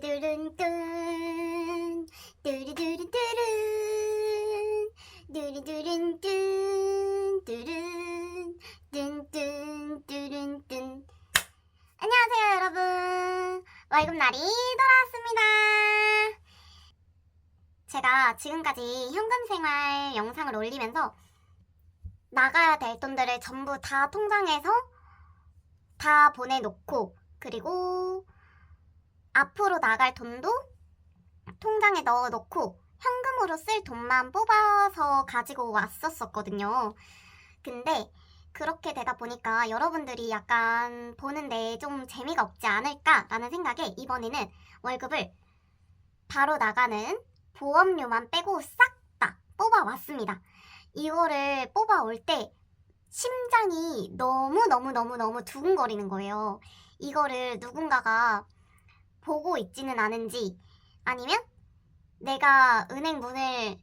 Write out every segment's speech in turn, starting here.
뚜루두룬뚠 뚜루두루뚜룬 뚜루두룬뚠 뚜룬 뚠뚠 뚜룬뚠 안녕하세요 여러분. 월급날이 돌아왔습니다. 제가 지금까지 현금생활 영상을 올리면서 나가야 될 돈들을 전부 다 통장에서 다 보내놓고 그리고 앞으로 나갈 돈도 통장에 넣어 놓고 현금으로 쓸 돈만 뽑아서 가지고 왔었었거든요. 근데 그렇게 되다 보니까 여러분들이 약간 보는데 좀 재미가 없지 않을까라는 생각에 이번에는 월급을 바로 나가는 보험료만 빼고 싹 다 뽑아왔습니다. 이거를 뽑아올 때 심장이 너무너무너무너무 두근거리는 거예요. 이거를 누군가가 보고 있지는 않은지 아니면 내가 은행 문을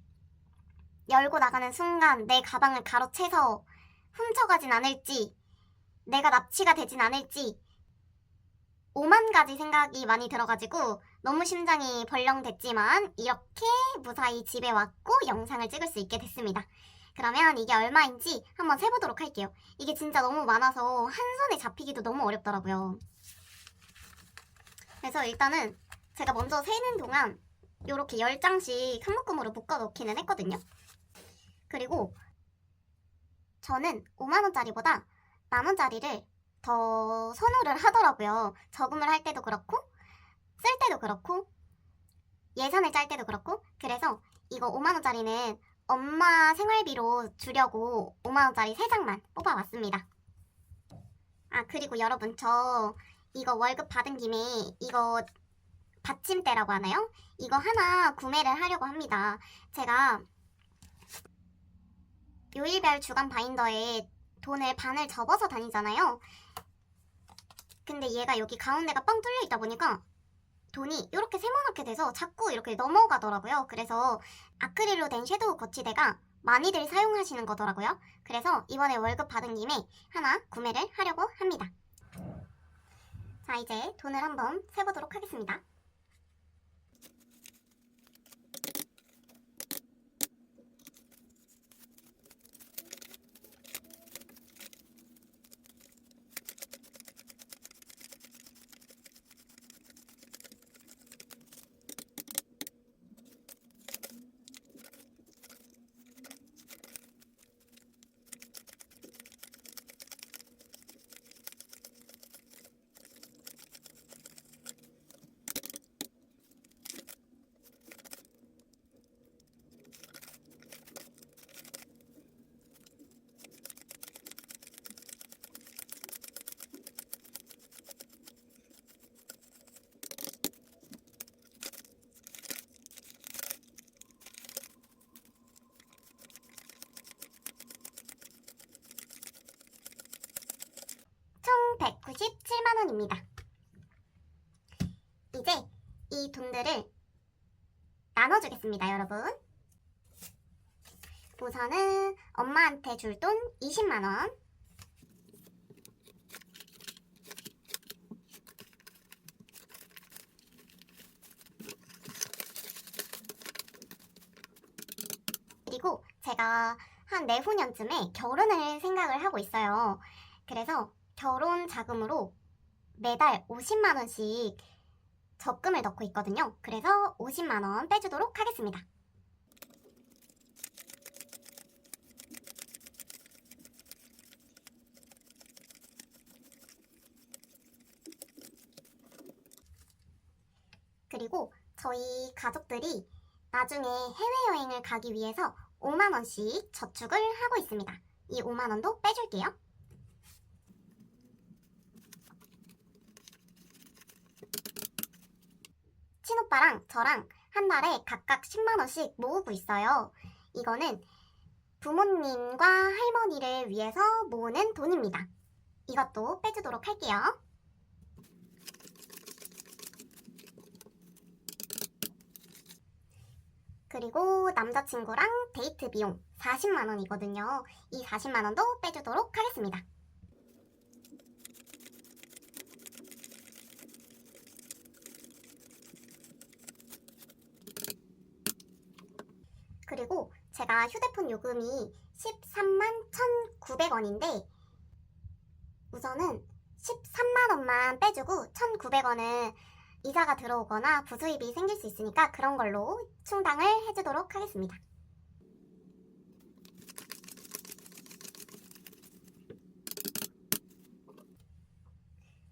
열고 나가는 순간 내 가방을 가로채서 훔쳐가진 않을지 내가 납치가 되진 않을지 오만 가지 생각이 많이 들어가지고 너무 심장이 벌렁댔지만 이렇게 무사히 집에 왔고 영상을 찍을 수 있게 됐습니다. 그러면 이게 얼마인지 한번 세보도록 할게요. 이게 진짜 너무 많아서 한 손에 잡히기도 너무 어렵더라고요. 그래서 일단은 제가 먼저 세는 동안 이렇게 10장씩 한 묶음으로 묶어 놓기는 했거든요. 그리고 저는 5만원짜리보다 만원짜리를 더 선호를 하더라고요. 저금을 할 때도 그렇고, 쓸 때도 그렇고, 예산을 짤 때도 그렇고, 그래서 이거 5만원짜리는 엄마 생활비로 주려고 5만원짜리 3장만 뽑아왔습니다. 아, 그리고 여러분, 저 이거 월급 받은 김에 이거 받침대라고 하나요? 이거 하나 구매를 하려고 합니다. 제가 요일별 주간 바인더에 돈을 반을 접어서 다니잖아요. 근데 얘가 여기 가운데가 뻥 뚫려 있다 보니까 돈이 이렇게 세모나게 돼서 자꾸 이렇게 넘어가더라고요. 그래서 아크릴로 된 섀도우 거치대가 많이들 사용하시는 거더라고요. 그래서 이번에 월급 받은 김에 하나 구매를 하려고 합니다. 자, 이제 돈을 한번 세보도록 하겠습니다. 197만 원입니다. 이제 이 돈들을 나눠주겠습니다, 여러분. 우선은 엄마한테 줄 돈 20만 원. 그리고 제가 한 내후년쯤에 결혼을 생각을 하고 있어요. 그래서 결혼 자금으로 매달 50만 원씩 적금을 넣고 있거든요. 그래서 50만 원 빼주도록 하겠습니다. 그리고 저희 가족들이 나중에 해외여행을 가기 위해서 5만 원씩 저축을 하고 있습니다. 이 5만 원도 빼줄게요. 친오빠랑 저랑 한 달에 각각 10만원씩 모으고 있어요. 이거는 부모님과 할머니를 위해서 모으는 돈입니다. 이것도 빼주도록 할게요. 그리고 남자친구랑 데이트 비용 40만원이거든요. 이 40만원도 빼주도록 하겠습니다. 제가 휴대폰 요금이 13만 1,900원인데 우선은 13만 원만 빼주고 1,900원은 이자가 들어오거나 부수입이 생길 수 있으니까 그런 걸로 충당을 해주도록 하겠습니다.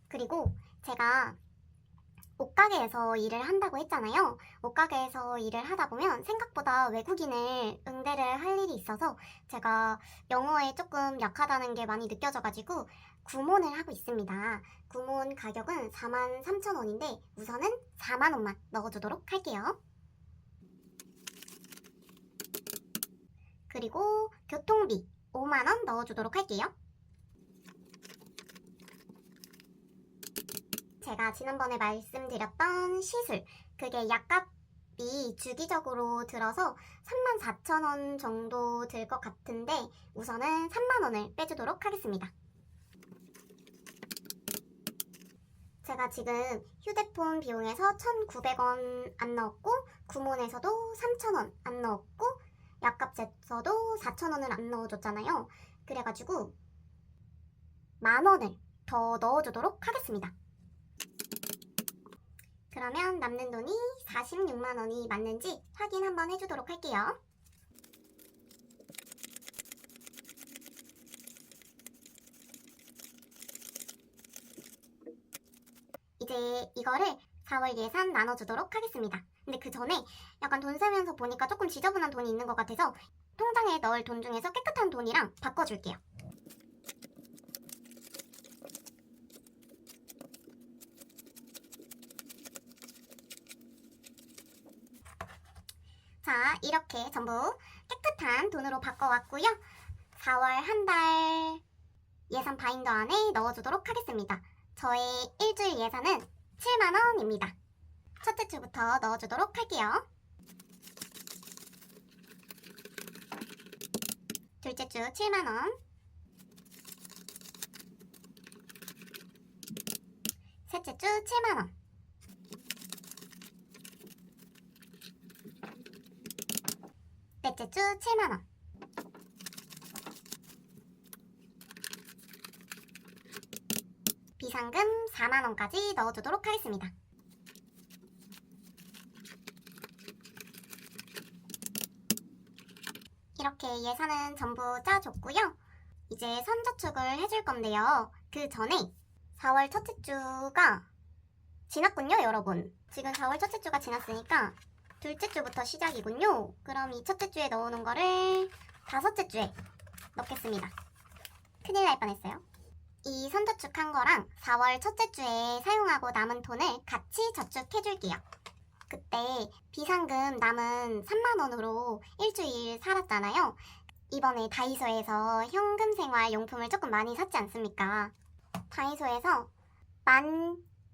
그리고 제가 옷가게에서 일을 한다고 했잖아요. 옷가게에서 일을 하다 보면 생각보다 외국인을 응대를 할 일이 있어서 제가 영어에 조금 약하다는 게 많이 느껴져가지고 구몬을 하고 있습니다. 구몬 가격은 4만 3천 원인데 우선은 4만 원만 넣어주도록 할게요. 그리고 교통비 5만 원 넣어주도록 할게요. 제가 지난번에 말씀드렸던 시술 그게 약값이 주기적으로 들어서 3만 4천 원 정도 들 것 같은데 우선은 3만 원을 빼주도록 하겠습니다. 제가 지금 휴대폰 비용에서 1,900원 안 넣었고 구몬에서도 3,000원 안 넣었고 약값에서도 4,000원을 안 넣어줬잖아요. 그래가지고 만 원을 더 넣어주도록 하겠습니다. 그러면 남는 돈이 46만 원이 맞는지 확인 한번 해주도록 할게요. 이제 이거를 4월 예산 나눠주도록 하겠습니다. 근데 그 전에 약간 돈 세면서 보니까 조금 지저분한 돈이 있는 것 같아서 통장에 넣을 돈 중에서 깨끗한 돈이랑 바꿔줄게요. 자, 이렇게 전부 깨끗한 돈으로 바꿔왔고요. 4월 한 달 예산 바인더 안에 넣어주도록 하겠습니다. 저의 일주일 예산은 7만원입니다. 첫째 주부터 넣어주도록 할게요. 둘째 주 7만원. 셋째 주 7만원. 주 7만원. 비상금 4만원까지 넣어주도록 하겠습니다. 이렇게 예산은 전부 짜줬고요. 이제 선저축을 해줄 건데요. 그 전에 4월 첫째 주가 지났군요, 여러분. 지금 4월 첫째 주가 지났으니까 둘째 주부터 시작이군요. 그럼 이 첫째 주에 넣어놓은 거를 다섯째 주에 넣겠습니다. 큰일 날 뻔했어요. 이 선저축한 거랑 4월 첫째 주에 사용하고 남은 돈을 같이 저축해줄게요. 그때 비상금 남은 3만원으로 일주일 살았잖아요. 이번에 다이소에서 현금 생활 용품을 조금 많이 샀지 않습니까? 다이소에서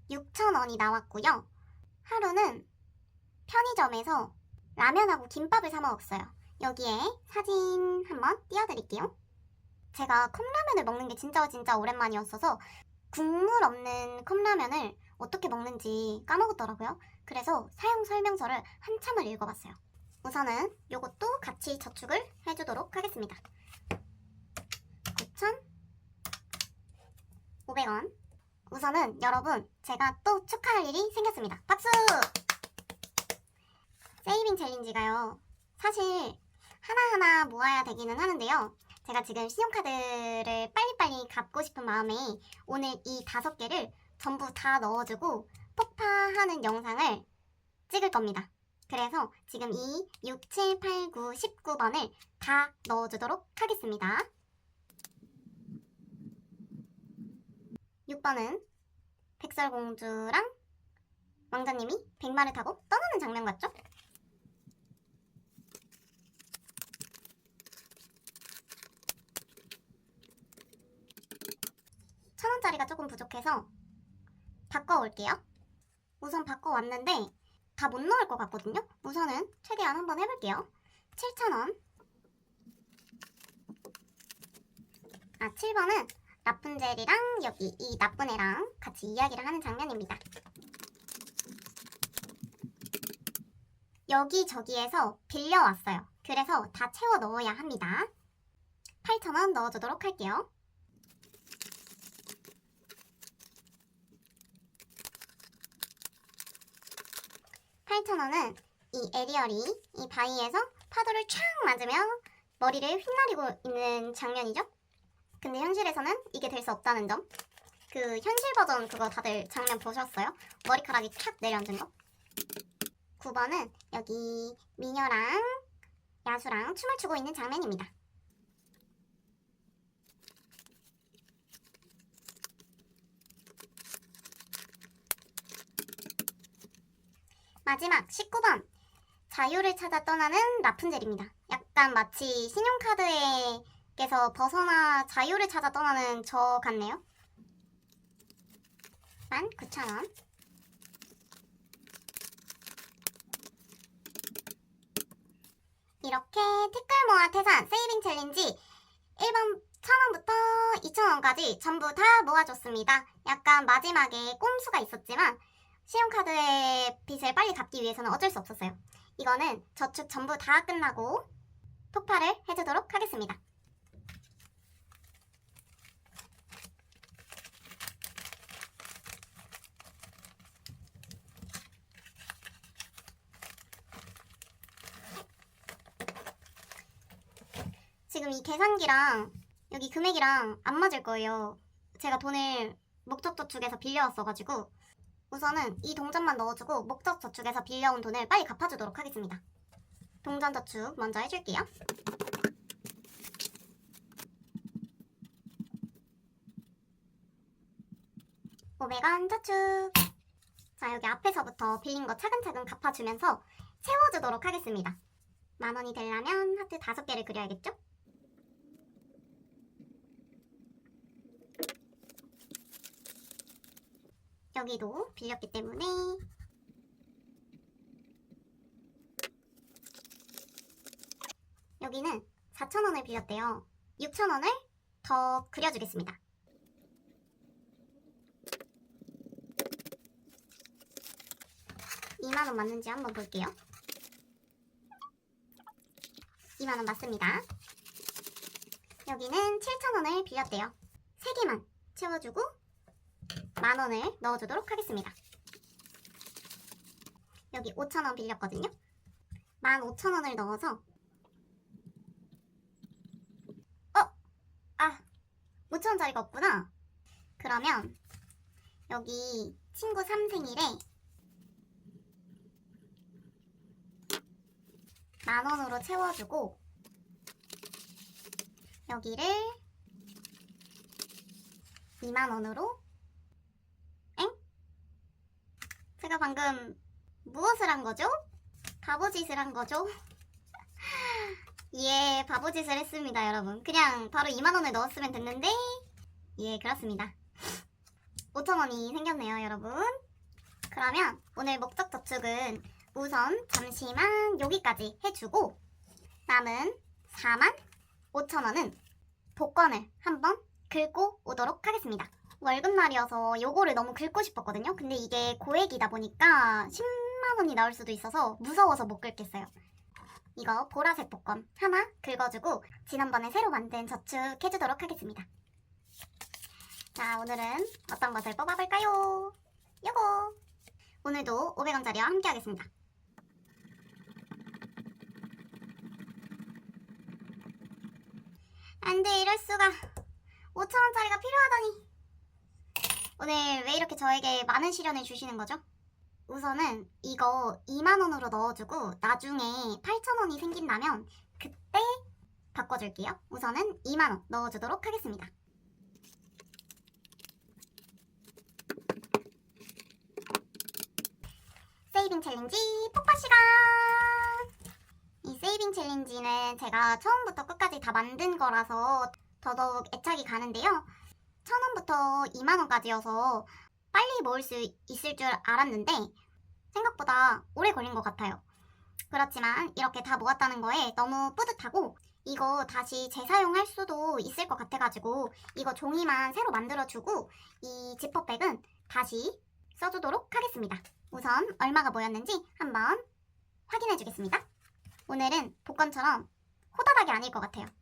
16,000원이 나왔고요. 하루는 편의점에서 라면하고 김밥을 사 먹었어요. 여기에 사진 한번 띄워드릴게요. 제가 컵라면을 먹는 게 진짜 진짜 오랜만이었어서 국물 없는 컵라면을 어떻게 먹는지 까먹었더라고요. 그래서 사용 설명서를 한참을 읽어봤어요. 우선은 이것도 같이 저축을 해주도록 하겠습니다. 9,500원. 우선은 여러분 제가 또 축하할 일이 생겼습니다. 박수! 세이빙 챌린지가요. 사실 하나하나 모아야 되기는 하는데요. 제가 지금 신용카드를 빨리빨리 갚고 싶은 마음에 오늘 이 다섯 개를 전부 다 넣어주고 폭파하는 영상을 찍을 겁니다. 그래서 지금 이 6, 7, 8, 9, 19번을 다 넣어주도록 하겠습니다. 6번은 백설공주랑 왕자님이 백마를 타고 떠나는 장면 같죠? 천 원 짜리가 조금 부족해서 바꿔올게요. 우선 바꿔왔는데 다 못 넣을 것 같거든요. 우선은 최대한 한번 해볼게요. 7,000원. 아, 7번은 라푼젤이랑 여기 이 나쁜 애랑 같이 이야기를 하는 장면입니다. 여기저기에서 빌려왔어요. 그래서 다 채워 넣어야 합니다. 8,000원 넣어주도록 할게요. 팔천원은 이 에리얼이 이 바위에서 파도를 촥 맞으며 머리를 휘날리고 있는 장면이죠. 근데 현실에서는 이게 될 수 없다는 점. 그 현실 버전 그거 다들 장면 보셨어요? 머리카락이 촥 내려앉은 거. 9번은 여기 미녀랑 야수랑 춤을 추고 있는 장면입니다. 마지막 19번. 자유를 찾아 떠나는 라푼젤입니다. 약간 마치 신용카드에서 벗어나 자유를 찾아 떠나는 저 같네요. 19,000원. 이렇게 티끌 모아 태산 세이빙 챌린지 1번 1000원부터 2000원까지 전부 다 모아줬습니다. 약간 마지막에 꼼수가 있었지만 신용카드의 빚을 빨리 갚기 위해서는 어쩔 수 없었어요. 이거는 저축 전부 다 끝나고 폭발을 해주도록 하겠습니다. 지금 이 계산기랑 여기 금액이랑 안 맞을 거예요. 제가 돈을 목적 저축에서 빌려왔어가지고 우선은 이 동전만 넣어주고 목적 저축에서 빌려온 돈을 빨리 갚아주도록 하겠습니다. 동전 저축 먼저 해줄게요. (500원) 저축 자 여기 앞에서부터 빌린 거 차근차근 갚아주면서 채워주도록 하겠습니다 만 원이 되려면 하트 다섯 개를 그려야겠죠? 여기도 빌렸기 때문에 여기는 4,000원을 빌렸대요. 6,000원을 더 그려주겠습니다. (2만 원) 맞는지 한번 볼게요. 2만 원 맞습니다. 여기는 7,000원을 빌렸대요. 3개만 채워주고 만 원을 넣어주도록 하겠습니다. 여기 5천 원 빌렸거든요. 만 5천 원을 넣어서 어? 아 5천 원짜리가 없구나. 그러면 여기 친구 3생일에 만 원으로 채워주고 여기를 2만 원으로 제가 방금 무엇을 한 거죠? 바보짓을 한 거죠? 예, 바보짓을 했습니다, 여러분. 그냥 바로 2만원을 넣었으면 됐는데, 예, 그렇습니다. 5천원이 생겼네요, 여러분. 그러면 오늘 목적 저축은 우선 잠시만 여기까지 해주고, 남은 4만 5천원은 복권을 한번 긁고 오도록 하겠습니다. 월급날이어서 요거를 너무 긁고 싶었거든요. 근데 이게 고액이다 보니까 10만 원이 나올 수도 있어서 무서워서 못 긁겠어요. 이거 보라색 복권 하나 긁어주고 지난번에 새로 만든 저축 해주도록 하겠습니다. 자, 오늘은 어떤 것을 뽑아볼까요? 요거! 오늘도 500원짜리와 함께 하겠습니다. 안 돼, 이럴 수가. 5천원짜리가 필요하다니. 오늘 왜 이렇게 저에게 많은 시련을 주시는 거죠? 우선은 이거 2만원으로 넣어주고 나중에 8천원이 생긴다면 그때 바꿔줄게요. 우선은 2만원 넣어주도록 하겠습니다. 세이빙 챌린지 폭파 시간! 이 세이빙 챌린지는 제가 처음부터 끝까지 다 만든 거라서 더더욱 애착이 가는데요. 천 원부터 2만 원까지여서 빨리 모을 수 있을 줄 알았는데 생각보다 오래 걸린 것 같아요. 그렇지만 이렇게 다 모았다는 거에 너무 뿌듯하고 이거 다시 재사용할 수도 있을 것 같아가지고 이거 종이만 새로 만들어주고 이 지퍼백은 다시 써주도록 하겠습니다. 우선 얼마가 모였는지 한번 확인해 주겠습니다. 오늘은 복권처럼 호다닥이 아닐 것 같아요.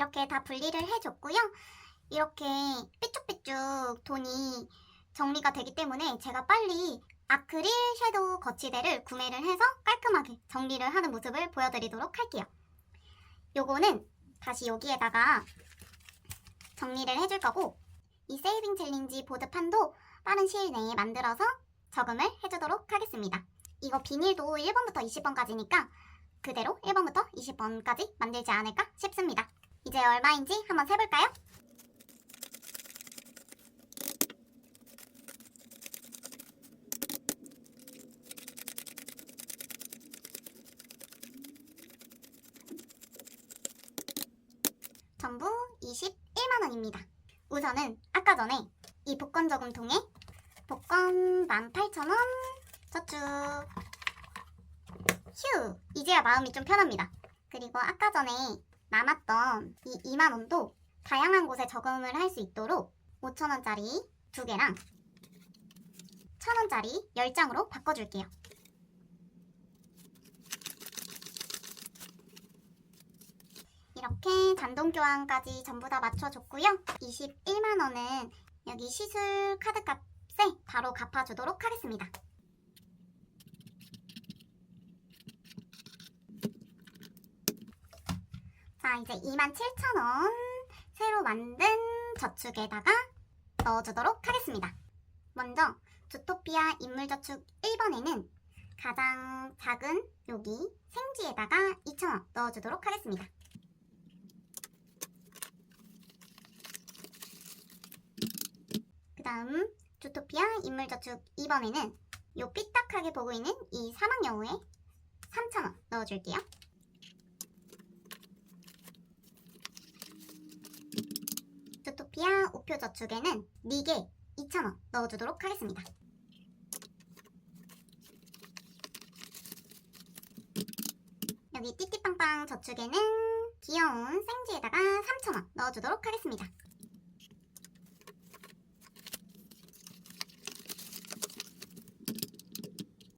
이렇게 다 분리를 해줬고요. 이렇게 삐쭉삐쭉 돈이 정리가 되기 때문에 제가 빨리 아크릴 섀도우 거치대를 구매를 해서 깔끔하게 정리를 하는 모습을 보여드리도록 할게요. 요거는 다시 여기에다가 정리를 해줄 거고 이 세이빙 챌린지 보드판도 빠른 시일 내에 만들어서 적응을 해주도록 하겠습니다. 이거 비닐도 1번부터 20번까지니까 그대로 1번부터 20번까지 만들지 않을까 싶습니다. 이제 얼마인지 한번 세볼까요? 전부 21만원입니다. 우선은 아까 전에 이 복권 저금 통에 복권 18,000원 저축 휴 이제야 마음이 좀 편합니다. 그리고 아까 전에 남았던 이 2만원도 다양한 곳에 저금을 할 수 있도록 5천원짜리 두 개랑 1,000원짜리 10장으로 바꿔줄게요. 이렇게 단돈 교환까지 전부 다 맞춰줬고요. 21만원은 여기 시술 카드 값에 바로 갚아주도록 하겠습니다. 자, 이제 27,000원 새로 만든 저축에다가 넣어주도록 하겠습니다. 먼저 주토피아 인물저축 1번에는 가장 작은 여기 생지에다가 2,000원 넣어주도록 하겠습니다. 그 다음 주토피아 인물저축 2번에는 요 삐딱하게 보고 있는 이 사막여우에 3,000원 넣어줄게요. 주토피아 우표 저축에는 4개 2,000원 넣어주도록 하겠습니다. 여기 띠띠빵빵 저축에는 귀여운 생지에다가 3,000원 넣어주도록 하겠습니다.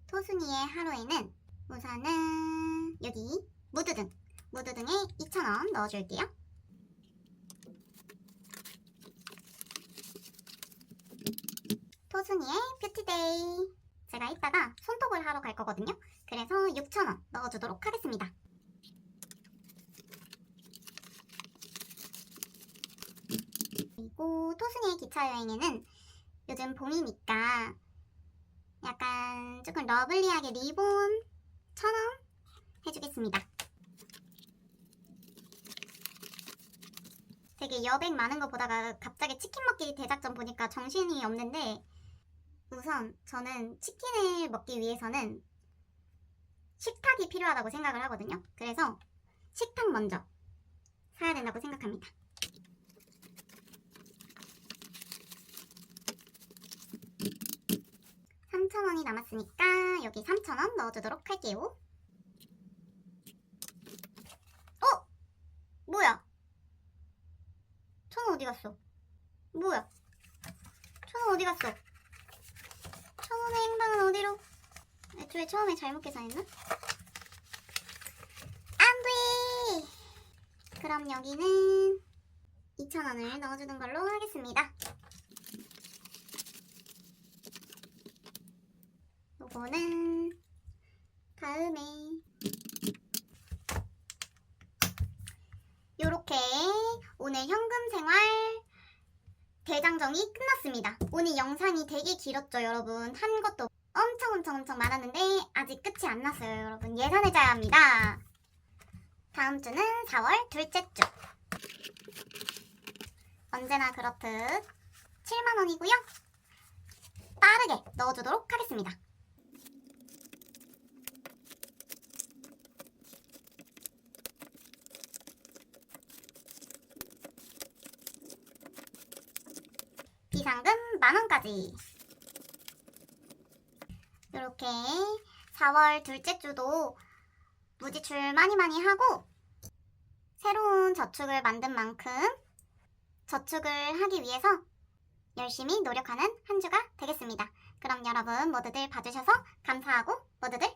토순이의 하루에는 우선은 여기 무드등 무드등에 2,000원 넣어줄게요. 토순이의 뷰티데이 제가 이따가 손톱을 하러 갈 거거든요. 그래서 6,000원 넣어주도록 하겠습니다. 그리고 토순이의 기차 여행에는 요즘 봄이니까 약간 조금 러블리하게 리본 천원 해주겠습니다. 되게 여백 많은 거 보다가 갑자기 치킨 먹기 대작전 보니까 정신이 없는데 우선 저는 치킨을 먹기 위해서는 식탁이 필요하다고 생각을 하거든요. 그래서 식탁 먼저 사야 된다고 생각합니다. 3,000원이 남았으니까 여기 3,000원 넣어주도록 할게요. 어? 뭐야? 천 원 어디 갔어? 뭐야? 천 원 어디 갔어? 천원의 행방은 어디로? 애초에 처음에 잘못 계산했나? 안 돼! 그럼 여기는 2,000원을 넣어주는 걸로 하겠습니다. 요거는 다음에 요렇게 오늘 현금 생활 대장정이 끝났습니다. 오늘 영상이 되게 길었죠, 여러분. 한 것도 엄청 엄청 엄청 많았는데 아직 끝이 안 났어요, 여러분. 예산해줘야 합니다. 다음 주는 4월 둘째 주. 언제나 그렇듯 7만원이고요. 빠르게 넣어주도록 하겠습니다. 비상금 만원까지. 이렇게 4월 둘째 주도 무지출 많이 많이 하고 새로운 저축을 만든 만큼 저축을 하기 위해서 열심히 노력하는 한 주가 되겠습니다. 그럼 여러분 모두들 봐주셔서 감사하고 모두들